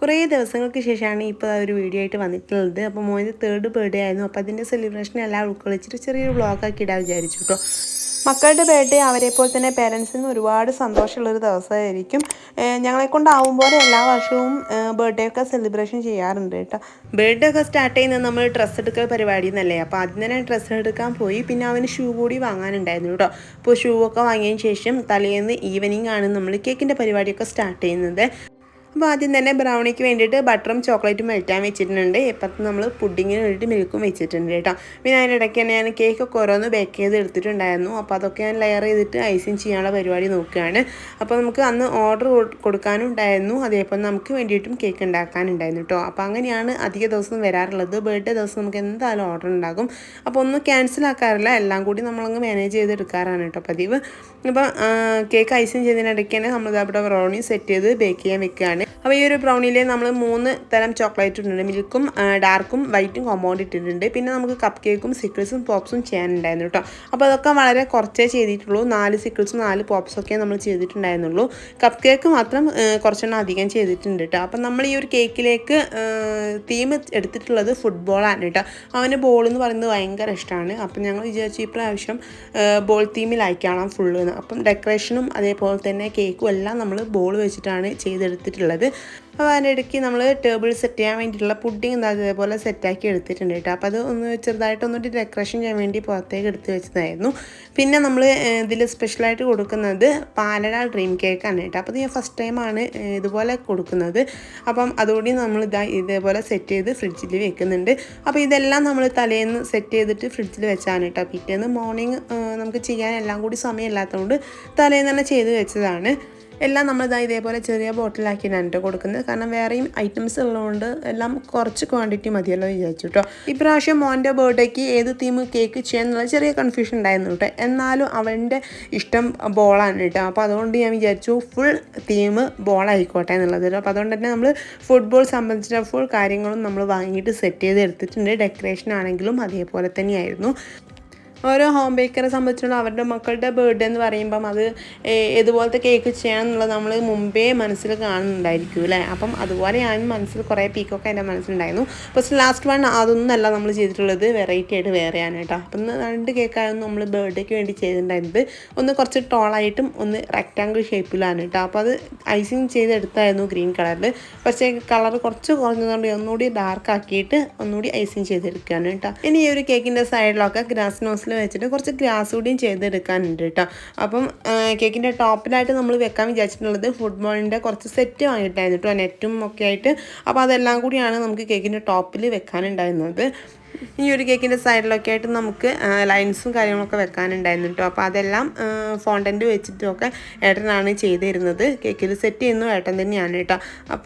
കുറേ ദിവസങ്ങൾക്ക് ശേഷമാണ് ഇപ്പോൾ ആ ഒരു വീഡിയോ ആയിട്ട് വന്നിട്ടുള്ളത്. അപ്പോൾ മോന്റെ തേർഡ് ബർത്ത്ഡേ ആയിരുന്നു. അപ്പോൾ അതിന്റെ സെലിബ്രേഷൻ എല്ലാം ഉൾക്കൊള്ളിച്ചിട്ട് ചെറിയൊരു വ്ളോഗാക്കി ഇടാൻ വിചാരിച്ചു കേട്ടോ മക്കളുടെ ബർത്ത്ഡേ അവരെ പോലെ തന്നെ പേരൻസിന് ഒരുപാട് സന്തോഷമുള്ളൊരു ദിവസമായിരിക്കും. ഞങ്ങളെ കൊണ്ടാവും പോലെ എല്ലാ വർഷവും ബർത്ത്ഡേ ഒക്കെ സെലിബ്രേഷൻ ചെയ്യാറുണ്ട് കേട്ടോ. ബർത്ത്ഡേ ഒക്കെ സ്റ്റാർട്ട് ചെയ്യുന്നത് നമ്മൾ ഡ്രസ്സ് എടുക്കൽ പരിപാടി എന്നല്ലേ അപ്പോൾ അതിന് തന്നെ ഡ്രസ്സ് എടുക്കാൻ പോയി. പിന്നെ അവന് ഷൂ കൂടി വാങ്ങാനുണ്ടായിരുന്നു കേട്ടോ അപ്പോൾ ഷൂ ഒക്കെ വാങ്ങിയതിന് ശേഷം തലേന്ന് ഈവനിങ് ആണ് നമ്മൾ കേക്കിന്റെ പരിപാടിയൊക്കെ സ്റ്റാർട്ട് ചെയ്യുന്നത്. അപ്പോൾ ആദ്യം തന്നെ ബ്രൗണിക്ക് വേണ്ടിയിട്ട് ബട്ടറും ചോക്ലേറ്റും മെൽറ്റാൻ വെച്ചിട്ടുണ്ട്. ഇപ്പത്ത് നമ്മൾ പുഡിങ്ങിന് വേണ്ടിയിട്ട് മിൽക്കും വെച്ചിട്ടുണ്ട് കേട്ടോ. പിന്നെ അതിന്റെ ഇടയ്ക്ക് തന്നെ ഞാൻ കേക്കൊക്കെ ഓരോന്ന് ബേക്ക് ചെയ്ത് എടുത്തിട്ടുണ്ടായിരുന്നു. അപ്പോൾ അതൊക്കെ ഞാൻ ലെയർ ചെയ്തിട്ട് ഐസിങ് ചെയ്യാനുള്ള പരിപാടി നോക്കുകയാണ്. അപ്പോൾ നമുക്ക് അന്ന് ഓർഡർ കൊടുക്കാനും ഉണ്ടായിരുന്നു. അതേപോലെ നമുക്ക് വേണ്ടിയിട്ടും കേക്ക് ഉണ്ടാക്കാനുണ്ടായിരുന്നു കേട്ടോ. അപ്പോൾ അങ്ങനെയാണ് അധിക ദിവസം വരാറുള്ളത്. ബർത്ത്ഡേ ദിവസം നമുക്ക് എന്തായാലും ഓർഡർ ഉണ്ടാകും. അപ്പോൾ ഒന്നും ക്യാൻസൽ ആക്കാറില്ല. എല്ലാം കൂടി നമ്മളങ്ങ് മാനേജ് ചെയ്ത് എടുക്കാറാണ് കേട്ടോ പതിവ്. അപ്പോൾ കേക്ക് ഐസിങ് ചെയ്തതിനിടയ്ക്ക് തന്നെ നമ്മൾ അവിടെ ബ്രൗണി സെറ്റ് ചെയ്ത് ബേക്ക് ചെയ്യാൻ വെക്കുകയാണ്. അപ്പോൾ ഈ ഒരു ബ്രൗണിയിൽ നമ്മൾ മൂന്ന് തരം ചോക്ലേറ്റ് ഇട്ടിട്ടുണ്ട്. മിൽക്കും ഡാർക്കും വൈറ്റും കോമ്പൗണ്ട് ഇട്ടിട്ടുണ്ട്. പിന്നെ നമുക്ക് കപ്പ് കേക്കും സിക്കിൾസും പോപ്സും ചെയ്യാനുണ്ടായിരുന്നു കേട്ടോ. അപ്പോൾ അതൊക്കെ വളരെ കുറച്ചേ ചെയ്തിട്ടുള്ളൂ. നാല് സിക്കിൾസും നാല് പോപ്സും ഒക്കെ നമ്മൾ ചെയ്തിട്ടുണ്ടായിരുന്നുള്ളൂ. കപ്പ് കേക്ക് മാത്രം കുറച്ചെണ്ണം അധികം ചെയ്തിട്ടുണ്ട് കേട്ടോ. അപ്പം നമ്മൾ ഈ ഒരു കേക്കിലേക്ക് തീം എടുത്തിട്ടുള്ളത് ഫുട്ബോളാണ് കേട്ടോ. അവന് ബോൾ എന്ന് പറയുന്നത് ഭയങ്കര ഇഷ്ടമാണ്. അപ്പം ഞങ്ങൾ വിചാരിച്ചു ഇപ്രാവശ്യം ബോൾ തീമിലായിക്കാണാം ഫുള്ള് അപ്പം ഡെക്കറേഷനും അതേപോലെ തന്നെ കേക്കും എല്ലാം നമ്മൾ ബോൾ വെച്ചിട്ടാണ് ചെയ്തെടുത്തിട്ടുള്ളത്. അപ്പോൾ അതിനിടയ്ക്ക് നമ്മൾ ടേബിൾ സെറ്റ് ചെയ്യാൻ വേണ്ടിയിട്ടുള്ള പുഡിങ് അതേപോലെ സെറ്റാക്കി എടുത്തിട്ടുണ്ട് കേട്ടോ. അപ്പോൾ അത് ഒന്ന് ചെറുതായിട്ട് ഒന്നുകൂടി ഡെക്കറേഷൻ ചെയ്യാൻ വേണ്ടി പുറത്തേക്ക് എടുത്ത് വെച്ചതായിരുന്നു. പിന്നെ നമ്മൾ ഇതിൽ സ്പെഷ്യലായിട്ട് കൊടുക്കുന്നത് പാലട ഡ്രീം കേക്കാണ് കേട്ടോ. അപ്പോൾ ഞാൻ ഫസ്റ്റ് ടൈമാണ് ഇതുപോലെ കൊടുക്കുന്നത്. അപ്പം അതുകൂടി നമ്മൾ ഇതാ ഇതേപോലെ സെറ്റ് ചെയ്ത് ഫ്രിഡ്ജിൽ വെക്കുന്നുണ്ട്. അപ്പോൾ ഇതെല്ലാം നമ്മൾ തലേന്ന് സെറ്റ് ചെയ്തിട്ട് ഫ്രിഡ്ജിൽ വെച്ചാണ് കേട്ടോ. പിറ്റേന്ന് മോർണിംഗ് നമുക്ക് ചെയ്യാൻ എല്ലാം കൂടി സമയമില്ലാത്തതുകൊണ്ട് തലേന്ന് തന്നെ ചെയ്ത് വെച്ചതാണ്. എല്ലാം നമ്മൾ ഇതാ ഇതേപോലെ ചെറിയ ബോട്ടിലാക്കിയാണ് കേട്ടോ കൊടുക്കുന്നത്. കാരണം വേറെയും ഐറ്റംസ് ഉള്ളതുകൊണ്ട് എല്ലാം കുറച്ച് ക്വാണ്ടിറ്റി മതിയല്ലോ വിചാരിച്ചു കേട്ടോ ഇപ്രാവശ്യം മോന്റെ ബർത്ത്ഡേക്ക് ഏത് തീം കേക്ക് ചെയ്യാന്നുള്ള ചെറിയ കൺഫ്യൂഷൻ ഉണ്ടായിരുന്നു കേട്ടോ എന്നാലും അവന്റെ ഇഷ്ടം ബോളാണ് കേട്ടോ അപ്പോൾ അതുകൊണ്ട് ഞാൻ വിചാരിച്ചു ഫുൾ തീം ബോളായിക്കോട്ടെ എന്നുള്ളത് കേട്ടോ അപ്പോൾ അതുകൊണ്ട് തന്നെ നമ്മൾ ഫുട്ബോൾ സംബന്ധിച്ച ഫുൾ കാര്യങ്ങളും നമ്മൾ വാങ്ങിയിട്ട് സെറ്റ് ചെയ്ത് എടുത്തിട്ടുണ്ട്. ഡെക്കറേഷൻ ആണെങ്കിലും അതേപോലെ തന്നെയായിരുന്നു. ഓരോ ഹോം ബേക്കറെ സംബന്ധിച്ചുള്ള അവരുടെ മക്കളുടെ ബർത്ത്ഡേ എന്ന് പറയുമ്പം അത് ഇതുപോലത്തെ കേക്ക് ചെയ്യണം എന്നുള്ളത് നമ്മൾ മുമ്പേ മനസ്സിൽ കാണുന്നുണ്ടായിരിക്കും അല്ലേ? അപ്പം അതുപോലെ ഞാൻ മനസ്സിൽ കുറേ പീക്കൊക്കെ എന്റെ മനസ്സിലുണ്ടായിരുന്നു. പക്ഷേ ലാസ്റ്റ് വൺ അതൊന്നല്ല നമ്മൾ ചെയ്തിട്ടുള്ളത്. വെറൈറ്റി ആയിട്ട് വേറെയാണ് കേട്ടോ. അപ്പം രണ്ട് കേക്കായിരുന്നു നമ്മൾ ബർത്ത്ഡേക്ക് വേണ്ടി ചെയ്തിട്ടുണ്ടായിരുന്നത്. ഒന്ന് കുറച്ച് ടോളായിട്ടും ഒന്ന് റെക്റ്റാങ്കിൾ ഷേപ്പിലാണ് കേട്ടോ. അപ്പോൾ അത് ഐസിങ് ചെയ്തെടുത്തായിരുന്നു ഗ്രീൻ കളറിൽ പക്ഷേ കളർ കുറച്ച് കുറഞ്ഞതുകൊണ്ട് ഒന്നുകൂടി ഡാർക്ക് ആക്കിയിട്ട് ഒന്നുകൂടി ഐസിങ് ചെയ്തെടുക്കുകയാണ് കേട്ടോ. ഇനി ഈ ഒരു കേക്കിന്റെ സൈഡിലൊക്കെ ഗ്രാസ് നോസിൽ വെച്ചിട്ട് കുറച്ച് ഗ്രാസ് കൂടിയും ചെയ്തെടുക്കാനുണ്ട് കേട്ടോ അപ്പം കേക്കിന്റെ ടോപ്പിലായിട്ട് നമ്മൾ വെക്കാൻ വിചാരിച്ചിട്ടുള്ളത് ഫുട്ബോളിന്റെ കുറച്ച് സെറ്റ് വാങ്ങിയിട്ടായിരുന്നു കേട്ടോ നെറ്റും ഒക്കെ ആയിട്ട്. അപ്പോൾ അതെല്ലാം കൂടിയാണ് നമുക്ക് കേക്കിന്റെ ടോപ്പിൽ വെക്കാനുണ്ടായിരുന്നത്. ഈ ഒരു കേക്കിന്റെ സൈഡിലൊക്കെ ആയിട്ട് നമുക്ക് ലൈൻസും കാര്യങ്ങളൊക്കെ വെക്കാനുണ്ടായിരുന്നു കേട്ടോ അപ്പോൾ അതെല്ലാം ഫോണ്ടന്റ് വെച്ചിട്ടൊക്കെ ഏട്ടനാണ് ചെയ്തിരുന്നത്. കേക്കിൽ സെറ്റ് ചെയ്യുന്നു ഏട്ടൻ തന്നെയാണ് കേട്ടോ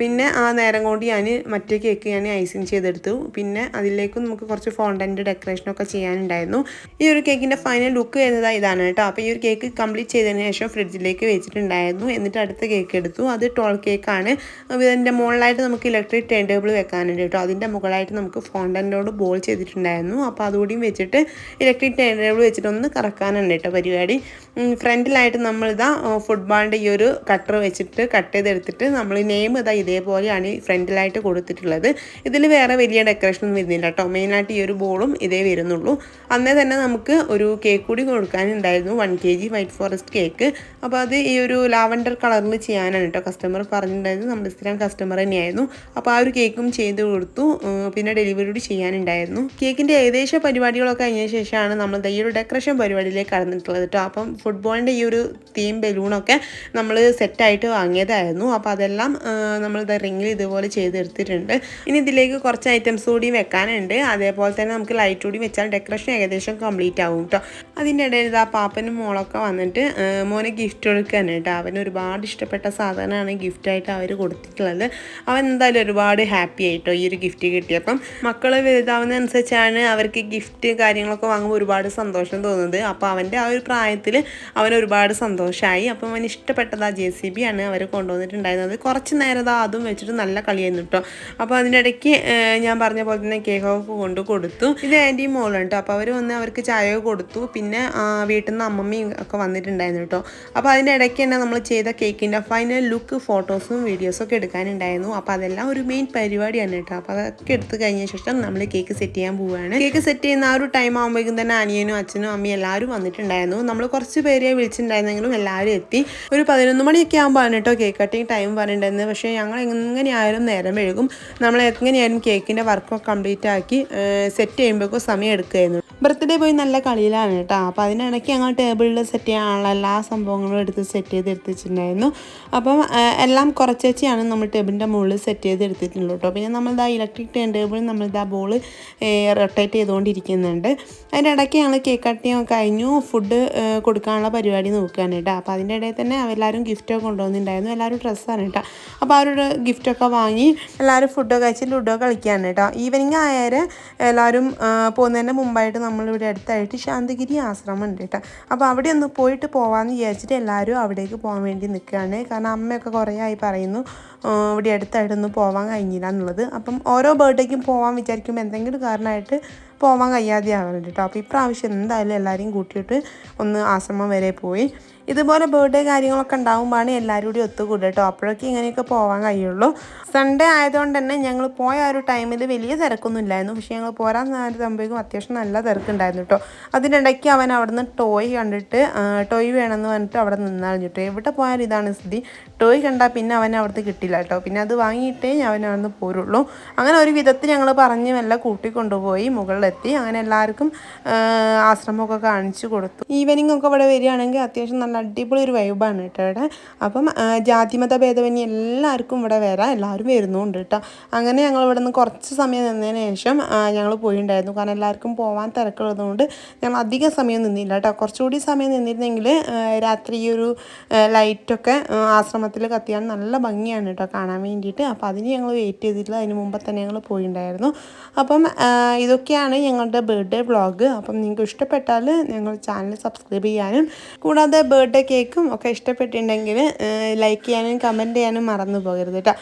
പിന്നെ ആ നേരം കൊണ്ട് ഞാൻ മറ്റേ കേക്ക് ഞാൻ ഐസിങ് ചെയ്തെടുത്തു. പിന്നെ അതിലേക്കും നമുക്ക് കുറച്ച് ഫോണ്ടന്റ് ഡെക്കറേഷനൊക്കെ ചെയ്യാനുണ്ടായിരുന്നു. ഈ ഒരു കേക്കിന്റെ ഫൈനൽ ലുക്ക് ചെയ്തത് ഇതാണ് കേട്ടോ അപ്പോൾ ഈ ഒരു കേക്ക് കംപ്ലീറ്റ് ചെയ്തതിന് ശേഷം ഫ്രിഡ്ജിലേക്ക് വെച്ചിട്ടുണ്ടായിരുന്നു. എന്നിട്ട് അടുത്ത കേക്ക് എടുത്തു. അത് ടോൾ കേക്കാണ് ഇതിന്റെ മുകളിലായിട്ട് നമുക്ക് ഇലക്ട്രിക് ടേൺ ടേബിൾ വെക്കാനുണ്ട് കേട്ടോ അതിന്റെ മുകളിലായിട്ട് നമുക്ക് ഫോണ്ടന്റോട് ബോൾ ചെയ്തിട്ടുണ്ടായിരുന്നു. അപ്പോൾ അതുകൂടിയും വെച്ചിട്ട് ഇലക്ട്രിക് ടേബിൾ വെച്ചിട്ട് ഒന്ന് കറക്കാനുണ്ട് കേട്ടോ പരിപാടി. ഫ്രണ്ടിലായിട്ട് നമ്മളിതാ ഫുട്ബോളിന്റെ ഈ ഒരു കട്ടർ വെച്ചിട്ട് കട്ട് ചെയ്തെടുത്തിട്ട് നമ്മൾ നെയിം ഇതാ ഇതേപോലെയാണ് ഈ ഫ്രണ്ടിലായിട്ട് കൊടുത്തിട്ടുള്ളത്. ഇതിൽ വേറെ വലിയ ഡെക്കറേഷൻ ഒന്നും വരുന്നില്ല കേട്ടോ. മെയിനായിട്ട് ഈ ഒരു ബോളും ഇതേ വരുന്നുള്ളൂ. അന്നേ തന്നെ നമുക്ക് ഒരു കേക്ക് കൂടി കൊടുക്കാനുണ്ടായിരുന്നു. One K G white forest cake അപ്പോൾ അത് ഈ ഒരു ലാവൻഡർ കളറിൽ ചെയ്യാനാണ് കേട്ടോ കസ്റ്റമർ പറഞ്ഞിട്ടുണ്ടായിരുന്നു നമ്മുടെ സ്ഥിരം കസ്റ്റമർ തന്നെയായിരുന്നു. അപ്പോൾ ആ ഒരു കേക്കും ചെയ്ത് കൊടുത്തു. പിന്നെ ഡെലിവറി കൂടി ചെയ്യാനുണ്ടായിരുന്നു. കേക്കിന്റെ ഏകദേശ പരിപാടികളൊക്കെ കഴിഞ്ഞ ശേഷമാണ് നമ്മൾ ഈ ഒരു ഡെക്കറേഷൻ പരിപാടിയിലേക്ക് കടന്നിട്ടുള്ളത് കേട്ടോ. അപ്പം ഫുട്ബോളിന്റെ ഈ ഒരു തീം ബലൂണൊക്കെ നമ്മൾ സെറ്റായിട്ട് വാങ്ങിയതായിരുന്നു. അപ്പോൾ അതെല്ലാം നമ്മൾ റിങ്ങിൽ ഇതുപോലെ ചെയ്തെടുത്തിട്ടുണ്ട്. ഇനി ഇതിലേക്ക് കുറച്ച് ഐറ്റംസ് കൂടി വെക്കാനുണ്ട്. അതേപോലെ തന്നെ നമുക്ക് ലൈറ്റ് കൂടി വെച്ചാൽ ഡെക്കറേഷൻ ഏകദേശം കംപ്ലീറ്റ് ആവും കേട്ടോ. അതിന്റെ ഇടയിൽ ഇതാ പാപ്പനും മോളൊക്കെ വന്നിട്ട് മോനെ ഗിഫ്റ്റ് കൊടുക്കാനാണ് കേട്ടോ. അവന് ഒരുപാട് ഇഷ്ടപ്പെട്ട സാധനമാണ് ഗിഫ്റ്റായിട്ട് അവർ കൊടുത്തിട്ടുള്ളത്. അവൻ എന്തായാലും ഒരുപാട് ഹാപ്പി ആയിട്ടോ ഈ ഒരു ഗിഫ്റ്റ് കിട്ടിയപ്പം. മക്കൾ വലുതാവുന്നതനുസരിച്ച് വെച്ചാണ് അവർക്ക് ഗിഫ്റ്റ് കാര്യങ്ങളൊക്കെ വാങ്ങുമ്പോൾ ഒരുപാട് സന്തോഷം തോന്നുന്നത്. അപ്പോൾ അവന്റെ ആ ഒരു പ്രായത്തിൽ അവൻ ഒരുപാട് സന്തോഷമായി അപ്പം അവന് ഇഷ്ടപ്പെട്ടത് ആ ജെ സി ബി ആണ് അവർ കൊണ്ടുവന്നിട്ടുണ്ടായിരുന്നത്. കുറച്ച് നേരം അതും വെച്ചിട്ട് നല്ല കളിയായിരുന്നു കേട്ടോ അപ്പോൾ അതിനിടയ്ക്ക് ഞാൻ പറഞ്ഞ പോലെ തന്നെ കേക്കൊക്കെ കൊണ്ട് കൊടുത്തു. ഇത് ആന്റിയും മോളാണ് കേട്ടോ അപ്പോൾ അവർ വന്ന് അവർക്ക് ചായ കൊടുത്തു. പിന്നെ വീട്ടിൽ നിന്ന് അമ്മമ്മയും ഒക്കെ വന്നിട്ടുണ്ടായിരുന്നു കേട്ടോ അപ്പോൾ അതിന്റെ ഇടയ്ക്ക് തന്നെ നമ്മൾ ചെയ്ത കേക്കിന്റെ ഫൈനൽ ലുക്ക് ഫോട്ടോസും വീഡിയോസും ഒക്കെ എടുക്കാനുണ്ടായിരുന്നു. അപ്പോൾ അതെല്ലാം ഒരു മെയിൻ പരിപാടിയാണ് കേട്ടോ അപ്പോൾ അതൊക്കെ എടുത്തു കഴിഞ്ഞ ശേഷം നമ്മൾ കേക്ക് സെറ്റ് പോവുകയാണ്. കേക്ക് സെറ്റ് ചെയ്യുന്ന ആ ഒരു ടൈം ആകുമ്പോഴേക്കും തന്നെ അനിയനും അച്ഛനും അമ്മയും എല്ലാവരും വന്നിട്ടുണ്ടായിരുന്നു. നമ്മൾ കുറച്ച് പേരെ വിളിച്ചിട്ടുണ്ടായിരുന്നെങ്കിലും എല്ലാവരും എത്തി. ഒരു പതിനൊന്ന് മണിയൊക്കെ ആകുമ്പോഴാണ് കേട്ടോ കേക്ക് കട്ടിങ് ടൈം പറഞ്ഞിട്ടുണ്ടായിരുന്നത് പക്ഷേ ഞങ്ങൾ എങ്ങനെയായാലും നേരം വൈകും. നമ്മൾ എങ്ങനെയായാലും കേക്കിന്റെ വർക്കൊക്കെ കംപ്ലീറ്റ് ആക്കി സെറ്റ് ചെയ്യുമ്പോഴേക്കും സമയം എടുക്കുമായിരുന്നു ബർത്ത്ഡേ പോയി നല്ല കളിയിലാണ് കേട്ടോ. അപ്പോൾ അതിനിടയ്ക്ക് ഞങ്ങൾ ടേബിളിൽ സെറ്റ് ചെയ്യാനുള്ള എല്ലാ സംഭവങ്ങളും എടുത്ത് സെറ്റ് ചെയ്ത് എടുത്തിട്ടുണ്ടായിരുന്നു. അപ്പം എല്ലാം കുറച്ചേച്ചിയാണ് നമ്മൾ ടേബിളിന്റെ മുകളിൽ സെറ്റ് ചെയ്ത് എടുത്തിട്ടുള്ളൂ കേട്ടോ. പിന്നെ നമ്മളിതാ ഇലക്ട്രിക് ടേൺ ടേബിൾ നമ്മളിതാ ബോൾ റൊട്ടേറ്റ് ചെയ്തുകൊണ്ടിരിക്കുന്നുണ്ട്. അതിന്റെ ഇടയ്ക്ക് ഞങ്ങൾ കേക്ക് കട്ടിയും കഴിഞ്ഞു. ഫുഡ് കൊടുക്കാനുള്ള പരിപാടി നോക്കുകയാണ് കേട്ടോ. അപ്പോൾ അതിന്റെ ഇടയിൽ തന്നെ എല്ലാവരും ഗിഫ്റ്റൊക്കെ കൊണ്ടുവന്നിട്ടുണ്ടായിരുന്നു. എല്ലാവരും ഡ്രസ്സാണ് കേട്ടോ. അപ്പോൾ അവരുടെ ഗിഫ്റ്റൊക്കെ വാങ്ങി എല്ലാവരും ഫുഡൊക്കെ കഴിച്ച് ലുഡോ കളിക്കുകയാണ് കേട്ടോ. ഈവനിങ് ആയാൽ എല്ലാവരും പോകുന്നതിന്റെ മുമ്പായിട്ട് നമ്മളിവിടെ അടുത്തായിട്ട് ശാന്തഗിരി ആശ്രമം ഉണ്ട് കേട്ടോ. അപ്പോൾ അവിടെ ഒന്ന് പോയിട്ട് പോകാമെന്ന് വിചാരിച്ചിട്ട് എല്ലാവരും അവിടേക്ക് പോകാൻ വേണ്ടി നിൽക്കുകയാണ്. കാരണം അമ്മയൊക്കെ കുറേ ആയി പറയുന്നു ഇവിടെ അടുത്തായിട്ടൊന്നും പോകാൻ കഴിഞ്ഞില്ല എന്നുള്ളത്. അപ്പം ഓരോ ബർത്ത്ഡേക്കും പോകാൻ വിചാരിക്കുമ്പോൾ എന്തെങ്കിലും കാരണമായിട്ട് പോകാൻ കഴിയാതെ ആവുന്നുണ്ട് കേട്ടോ അപ്പോൾ ഇപ്രാവശ്യം എന്തായാലും എല്ലാവരെയും കൂട്ടിയിട്ട് ഒന്ന് ആശ്രമം വരെ പോയി. ഇതുപോലെ ബർത്ത്ഡേ കാര്യങ്ങളൊക്കെ ഉണ്ടാകുമ്പോഴാണ് എല്ലാവരും കൂടി ഒത്തുകൂടുക കേട്ടോ അപ്പോഴൊക്കെ ഇങ്ങനെയൊക്കെ പോകാൻ കഴിയുള്ളൂ. സൺഡേ ആയതുകൊണ്ട് തന്നെ ഞങ്ങൾ പോയ ആ ഒരു ടൈമിൽ വലിയ തിരക്കൊന്നും ഇല്ലായിരുന്നു. പക്ഷേ ഞങ്ങൾ പോരാൻ നേരത്താകുമ്പോഴേക്കും അത്യാവശ്യം നല്ല തിരക്കുണ്ടായിരുന്നു കേട്ടോ അതിനിടയ്ക്ക് അവൻ അവിടുന്ന് ടോയ് കണ്ടിട്ട് ടോയ് വേണമെന്ന് പറഞ്ഞിട്ട് അവിടെ നിന്നാണ് കേട്ടോ എവിടെ പോയാലും ഇതാണ് സ്ഥിതി. ടോയ് കണ്ടാൽ പിന്നെ അവൻ അവിടുന്ന് കിട്ടില്ല കേട്ടോ പിന്നെ അത് വാങ്ങിയിട്ടേ അവൻ അവിടുന്ന് പോരുള്ളൂ. അങ്ങനെ ഒരു വിധത്തിൽ ഞങ്ങൾ പറഞ്ഞ് മെല്ലെ കൂട്ടിക്കൊണ്ടുപോയി. മുകളിലെത്തി അങ്ങനെ എല്ലാവർക്കും ആശ്രമമൊക്കെ കാണിച്ചു കൊടുത്തു. ഈവനിങ് ഒക്കെ ഇവിടെ വരികയാണെങ്കിൽ അത്യാവശ്യം നല്ല അടിപൊളി ഒരു വൈബാണ് കേട്ടോ ഇവിടെ. അപ്പം ജാതി ജാതിമത ഭേദമന്യേ എല്ലാവർക്കും ഇവിടെ വരാം. എല്ലാവരും വരുന്നുണ്ട് കേട്ടോ. അങ്ങനെ ഞങ്ങൾ ഇവിടെ നിന്ന് കുറച്ച് സമയം നിന്നതിന് ശേഷം ഞങ്ങൾ പോയിണ്ടായിരുന്നു. കാരണം എല്ലാവർക്കും പോകാൻ തിരക്കുള്ളതുകൊണ്ട് ഞങ്ങൾ അധികം സമയം നിന്നില്ല കേട്ടോ. കുറച്ചുകൂടി സമയം നിന്നിരുന്നെങ്കിൽ രാത്രി ഒരു ലൈറ്റൊക്കെ ആശ്രമത്തിൽ കത്തിയാൽ നല്ല ഭംഗിയാണ് കേട്ടോ കാണാൻ വേണ്ടിയിട്ട്. അപ്പോൾ അതിന് ഞങ്ങൾ വെയിറ്റ് ചെയ്തിട്ടില്ല. അതിന് മുമ്പ് തന്നെ ഞങ്ങൾ പോയിണ്ടായിരുന്നു. അപ്പം ആ, ഇതൊക്കെയാണ് ഞങ്ങളുടെ ബർത്ത്ഡേ വ്ളോഗ് അപ്പം നിങ്ങൾക്ക് ഇഷ്ടപ്പെട്ടാൽ ഞങ്ങൾ ചാനൽ സബ്സ്ക്രൈബ് ചെയ്യാനും കൂടാതെ ബർത്ത്ഡേ കേക്കും ഒക്കെ ഇഷ്ടപ്പെട്ടിട്ടുണ്ടെങ്കിൽ ലൈക്ക് ചെയ്യാനും കമന്റ് ചെയ്യാനും മറന്നു പോകരുത് കേട്ടോ.